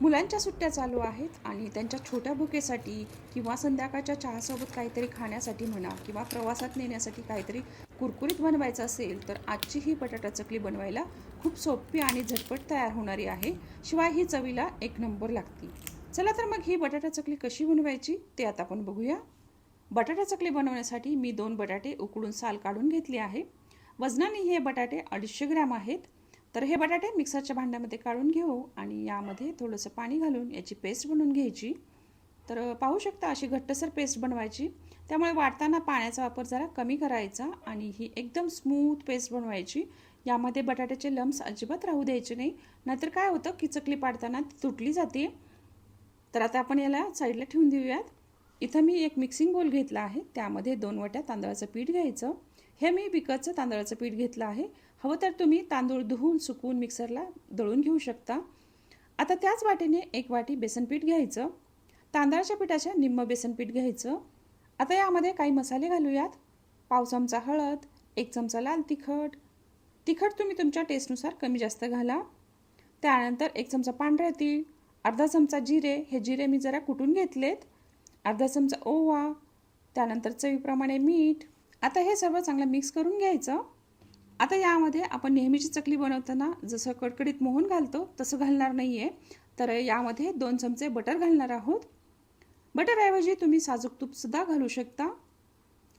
मुलांच्या सुट्ट्या चालू आहेत आणि त्यांच्या छोट्या भुकेसाठी किंवा संध्याकाळच्या चहासोबत काहीतरी खाण्यासाठी म्हणा किंवा प्रवासात नेण्यासाठी काहीतरी कुरकुरीत बनवायचं असेल तर आजची ही बटाटा चकली बनवायला खूप सोपी आणि झटपट तयार होणारी आहे. शिवाय ही चवीला एक नंबर लागते. चला तर मग ही बटाटा चकली कशी बनवायची ते आता आपण बघूया. बटाटा चकली बनवण्यासाठी मी दोन बटाटे उकडून साल काढून घेतले आहे. वजनाने हे बटाटे अडीचशे ग्रॅम आहेत. तर हे बटाटे मिक्सरच्या भांड्यामध्ये काढून घेऊ आणि यामध्ये थोडंसं पाणी घालून याची पेस्ट बनवून घ्यायची. तर पाहू शकता अशी घट्टसर पेस्ट बनवायची. त्यामुळे वाटताना पाण्याचा वापर जरा कमी करायचा आणि ही एकदम स्मूथ पेस्ट बनवायची. यामध्ये बटाट्याचे लम्स अजिबात राहू द्यायचे नाही. नाहीतर काय होतं की चकली पाडताना ती तुटली जाते. तर आता आपण याला साईडला ठेवून देऊयात. इथं मी एक मिक्सिंग बोल घेतला आहे. त्यामध्ये दोन वट्या तांदळाचं पीठ घ्यायचं. हे मी विकतचं तांदळाचं पीठ घेतलं आहे. हवं तर तुम्ही तांदूळ धुवून सुकवून मिक्सरला दळून घेऊ शकता. आता त्याच वाटीने एक वाटी बेसन पीठ घ्यायचं. तांदळाच्या पिठाच्या निम्म बेसन पीठ घ्यायचं. आता यामध्ये काही मसाले घालूयात. पाव चमचा हळद एक चमचा लाल तिखट. तिखट तुम्ही तुमच्या टेस्टनुसार कमी जास्त घाला. त्यानंतर एक चमचा पांढऱ्या तीळ अर्धा चमचा जिरे. हे जिरे मी जरा कुटून घेतलेत. अर्धा चमचा ओवा. त्यानंतर चवीप्रमाणे मीठ. आता हे सर्व चांगलं मिक्स करून घ्यायचं. आता यामध्ये आपण नेहमीची चकली बनवताना जसं कडकडीत मोहन घालतो तसं घालणार नाही आहे तर यामध्ये दोन चमचे बटर घालणार आहोत. बटरऐवजी तुम्ही साजूक तूपसुद्धा घालू शकता.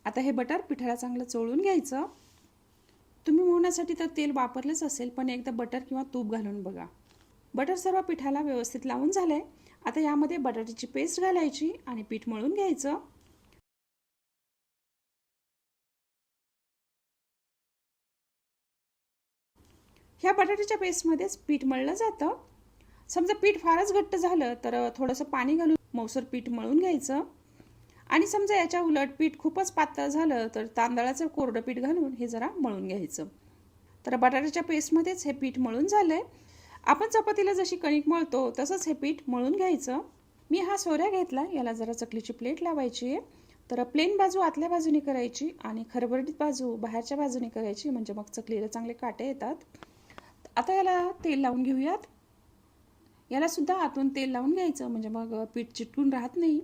आता हे बटर पिठाला चांगलं चोळून घ्यायचं. तुम्ही मोहण्यासाठी तर तेल वापरलेच असेल पण एकदा बटर किंवा तूप घालून बघा. बटर सर्व पिठाला व्यवस्थित लावून झालं आहे आता यामध्ये बटाट्याची पेस्ट घालायची आणि पीठ मळून घ्यायचं. ह्या बटाट्याच्या पेस्टमध्येच पीठ मळलं जातं. समजा पीठ फारच घट्ट झालं तर थोडंसं पाणी घालून मौसर पीठ मळून घ्यायचं. आणि समजा याच्या उलट पीठ खूपच पातळ झालं तर तांदळाचं कोरडं पीठ घालून हे जरा मळून घ्यायचं. तर बटाट्याच्या पेस्टमध्येच हे पीठ मळून झालं आहे आपण चपातीला जशी कणिक मळतो तसंच हे पीठ मळून घ्यायचं. मी हा सोऱ्या घेतला याला जरा चकलीची प्लेट लावायची आहे. तर प्लेन बाजू आतल्या बाजूने करायची आणि खरबरडीत बाजू बाहेरच्या बाजूने करायची म्हणजे मग चकलीला चांगले काटे येतात. आता याला तेल लावून घेऊयात. याला सुद्धा आतून तेल लावून घ्यायचं म्हणजे मग पीठ चिटकून राहत नाही.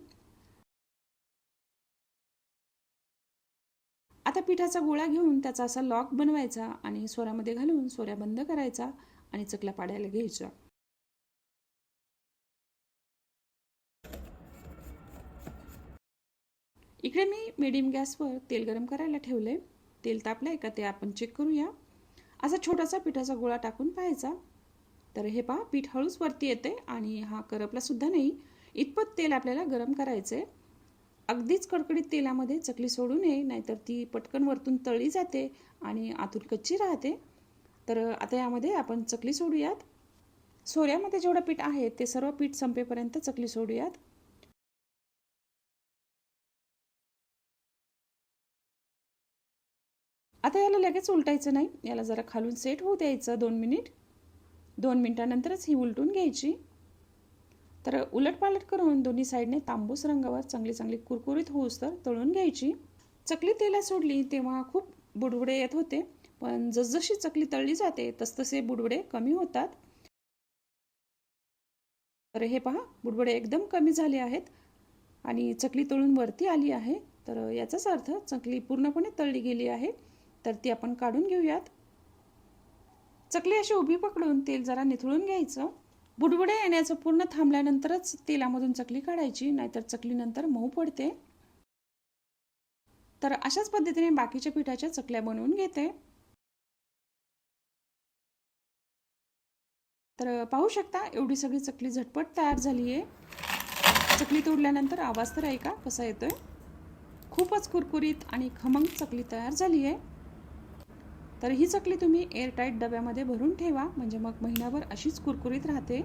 आता पिठाचा गोळा घेऊन त्याचा असा लॉक बनवायचा आणि सोऱ्यामध्ये घालून सोऱ्या बंद करायचा आणि चकला पाडायला घ्यायचा इकडे मी मीडियम गॅसवर तेल गरम करायला ठेवले तेल तापलंय का ते आपण चेक करूया. असा छोटासा पिठाचा गोळा टाकून पाहायचा. तर हे पहा पीठ हळूच वरती येते आणि हा करपला सुद्धा नाही. इतपत तेल आपल्याला गरम करायचं आहे अगदीच कडकडीत तेलामध्ये चकली सोडू नये नाहीतर ती पटकन वरतून तळली जाते आणि आतून कच्ची राहते. तर आता यामध्ये आपण चकली सोडूयात. सोऱ्यामध्ये जेवढं पीठ आहे ते सर्व पीठ संपेपर्यंत चकली सोडूयात. आता याला लगेच उलटायचं नाही. याला जरा खालून सेट होऊ द्यायचं दोन मिनिट दोन मिनिटानंतरच ही उलटून घ्यायची. तर उलटपालट करून दोन्ही साईडने तांबूस रंगावर चांगली चांगली कुरकुरीत होऊस तर तळून घ्यायची. चकली तेला सोडली तेव्हा खूप बुडबुडे येत होते. पण जसजशी चकली तळली जाते तसतसे बुडबुडे कमी होतात. तर हे पहा बुडबुडे एकदम कमी झाले आहेत आणि चकली तळून वरती आली आहे. तर याचाच अर्थ चकली पूर्णपणे तळली गेली आहे. तर ती आपण काढून घेऊयात. चकली अशी उभी पकडून तेल जरा निथळून घ्यायचं. बुडबुडे येण्याचं पूर्ण थांबल्यानंतरच तेलामधून चकली काढायची नाहीतर चकलीनंतर मऊ पडते. तर अशाच पद्धतीने बाकीच्या पिठाच्या चकल्या बनवून घेते. तर पाहू शकता एवढी सगळी चकली झटपट तयार झाली आहे चकली तोडल्यानंतर आवाज तर ऐका कसा येतोय. खूपच कुरकुरीत आणि खमंग चकली तयार झाली आहे तर ही चकली तुम्ही एअरटाईट डब्यामध्ये भरून ठेवा. म्हणजे मग महिनाभर अशीच कुरकुरीत राहते.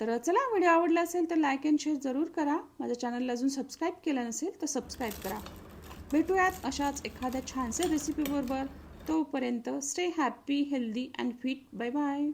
तर चला व्हिडिओ आवडला असेल तर लाईक अँड शेअर जरूर करा. माझ्या चॅनलला अजून सबस्क्राईब केलं नसेल तर सबस्क्राईब करा. भेटूयात अशाच एखाद्या छानशा रेसिपीबरोबर तोपर्यंत stay happy healthy and fit bye bye